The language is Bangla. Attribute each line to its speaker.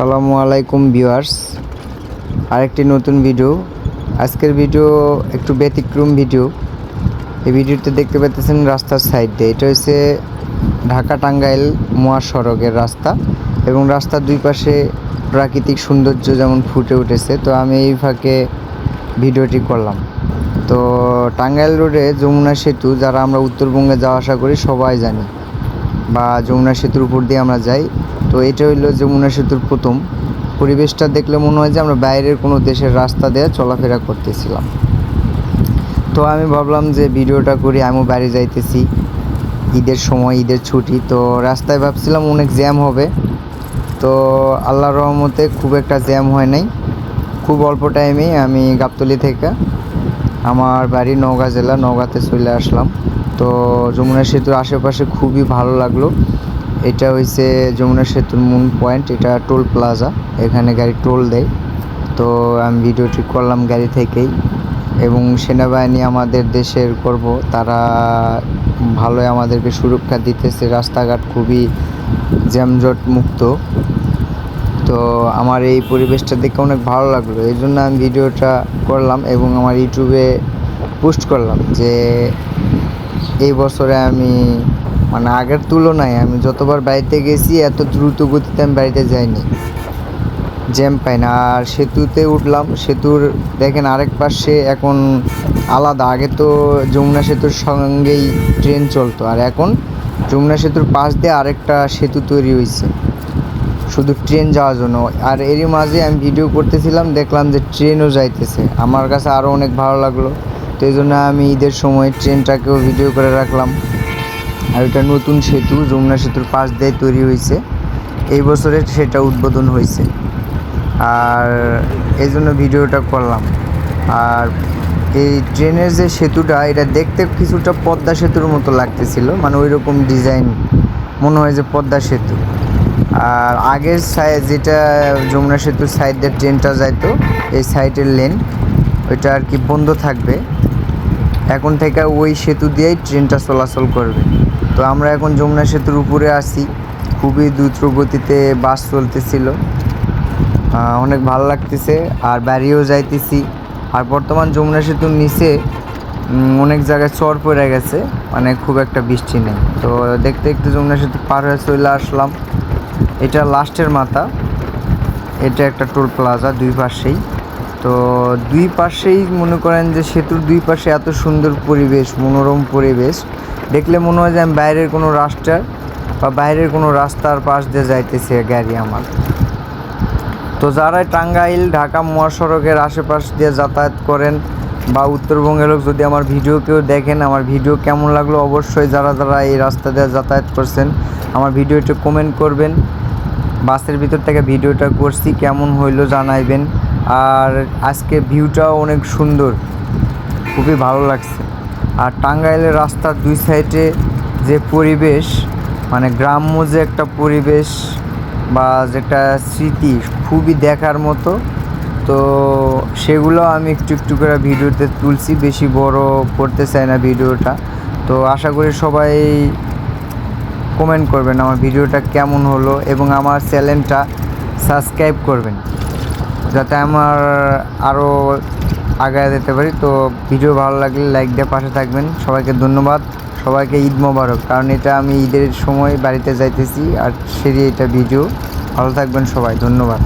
Speaker 1: আসসালামু আলাইকুম ভিউয়ার্স। আরেকটি নতুন ভিডিও। আজকের ভিডিও একটু ব্যতিক্রম ভিডিও। এই ভিডিওতে দেখতে পাচ্ছেন রাস্তার সাইড এটা হচ্ছে ঢাকা টাঙ্গাইল মহাসড়কের রাস্তা এবং রাস্তার দুই পাশে প্রাকৃতিক সৌন্দর্য যেমন ফুটে উঠেছে, তো আমি এই ফাঁকে ভিডিওটি করলাম। তো টাঙ্গাইল রোডে যমুনা সেতু, যারা আমরা উত্তরবঙ্গে যাওয়া আসা করি, সবাই জানি। বা যমুনা সেতুর উপর দিয়ে আমরা যাই। তো এটা হইল যমুনা সেতুর প্রথম। পরিবেশটা দেখলে মনে হয় যে আমরা বাইরের কোনো দেশের রাস্তা দিয়ে চলাফেরা করতেছিলাম। তো আমি ভাবলাম যে ভিডিওটা করি, আমিও বাইরে যাইতেছি। ঈদের সময়, ঈদের ছুটি, তো রাস্তায় ভাবছিলাম অনেক জ্যাম হবে। তো আল্লাহর রহমতে খুব একটা জ্যাম হয় নাই। খুব অল্প টাইমে আমি গাবতলি থেকে আমার বাড়ি নওগাঁ জেলা, নওগাঁতে চলে আসলাম। তো যমুনা সেতুর আশেপাশে খুবই ভালো লাগল। এটা হয়েছে যমুনা সেতুর মূল পয়েন্ট, এটা টোল প্লাজা। এখানে গাড়ি টোল দেয়। তো আমি ভিডিওটি করলাম গাড়ি থেকেই। এবং সেনাবাহিনী আমাদের দেশের করব তারা ভালোই আমাদেরকে সুরক্ষা দিতেছে। রাস্তাঘাট খুবই জ্যামজট মুক্ত। তো আমার এই পরিবেশটা দেখে অনেক ভালো লাগল। এই জন্য আমি ভিডিওটা করলাম এবং আমার ইউটিউবে পোস্ট করলাম যে এই বছরে আমি মানে আগের তুলনায় আমি যতবার বাড়িতে গেছি এত দ্রুত গতিতে আমি বাড়িতে যাইনি। জ্যাম পাই না আর সেতুতে উঠলাম, সেতুর দেখেন আরেক পাশে এখন আলাদা। আগে তো যমুনা সেতুর সঙ্গেই ট্রেন চলতো। আর এখন যমুনা সেতুর পাশ দিয়ে আরেকটা সেতু তৈরি হয়েছে শুধু ট্রেন যাওয়ার জন্য। আর এরই মাঝে আমি ভিডিও করতেছিলাম, দেখলাম যে ট্রেনও যাইতেছে। আমার কাছে আরও অনেক ভালো লাগল। তো এই জন্য আমি ঈদের সময় ট্রেনটাকেও ভিডিও করে রাখলাম। আর এটা নতুন সেতু, যমুনা সেতুর পাশ দিয়ে তৈরি হয়েছে। এই বছরে সেটা উদ্বোধন হয়েছে। আর এই জন্য ভিডিওটা করলাম। আর এই ট্রেনের যে সেতুটা, এটা দেখতে কিছুটা পদ্মা সেতুর মতো লাগতেছিল। মানে ওই রকম ডিজাইন মনে হয় যে পদ্মা সেতু। আর আগের সাইড যেটা যমুনা সেতুর সাইড দিয়ে ট্রেনটা যাইতো, এই সাইডের লেন ওইটা আর কি বন্ধ থাকবে। এখন থেকে ওই সেতু দিয়েই ট্রেনটা চলাচল করবে। তো আমরা এখন যমুনা সেতুর উপরে আসি খুবই দ্রুত গতিতে বাস চলতেছিল। অনেক ভালো লাগতেছে। আর বাড়িও যাইতেছি। আর বর্তমান যমুনা সেতুর নিচে অনেক জায়গায় চর পড়ে গেছে। মানে খুব একটা বৃষ্টি নেই। তো দেখতে দেখতে যমুনা সেতু পার হয়ে চলে আসলাম। এটা লাস্টের মাথা। এটা একটা টোল প্লাজা দুই পাশেই। তো দুই পাশেই মনে করেন যে সেতুর দুই পাশে এত সুন্দর পরিবেশ, মনোরম পরিবেশ। দেখলে মনে হয় যে আমি বাইরের কোনো রাস্তার বা বাইরের কোনো রাস্তার পাশ দিয়ে যাইতেছে গাড়ি আমার। তো যারা টাঙ্গাইল, ঢাকা মহাসড়কের আশেপাশ দিয়ে যাতায়াত করেন বা উত্তরবঙ্গের লোক যদি আমার ভিডিও কেউ দেখেন, আমার ভিডিও কেমন লাগল অবশ্যই যারা যারা এই রাস্তা দিয়ে যাতায়াত করছেন আমার ভিডিওটা কমেন্ট করবেন। বাসের ভিতর থেকে ভিডিওটা করছি, কেমন হইল জানাইবেন। আর আজকে ভিউটাও অনেক সুন্দর, খুবই ভালো লাগছে। আর টাঙ্গাইলের রাস্তার দুই সাইডে যে পরিবেশ মানে গ্রাম্য যে একটা পরিবেশ বা যেটা স্মৃতি খুবই দেখার মতো, তো সেগুলো আমি একটু একটু করে ভিডিওতে তুলছি, বেশি বড় করতে চাই না ভিডিওটা। তো আশা করি সবাই কমেন্ট করবেন আমার ভিডিওটা কেমন হলো এবং আমার চ্যানেলটা সাবস্ক্রাইব করবেন। যাতে আমার আরও আগায় যেতে পারি। তো ভিডিও ভালো লাগলে লাইক দিয়ে পাশে থাকবেন। সবাইকে ধন্যবাদ। সবাইকে ঈদ মোবারক। কারণ এটা আমি ঈদের সময় বাড়িতে যাইতেছি আর সেরি এটা ভিডিও ভালো থাকবেন সবাই। ধন্যবাদ।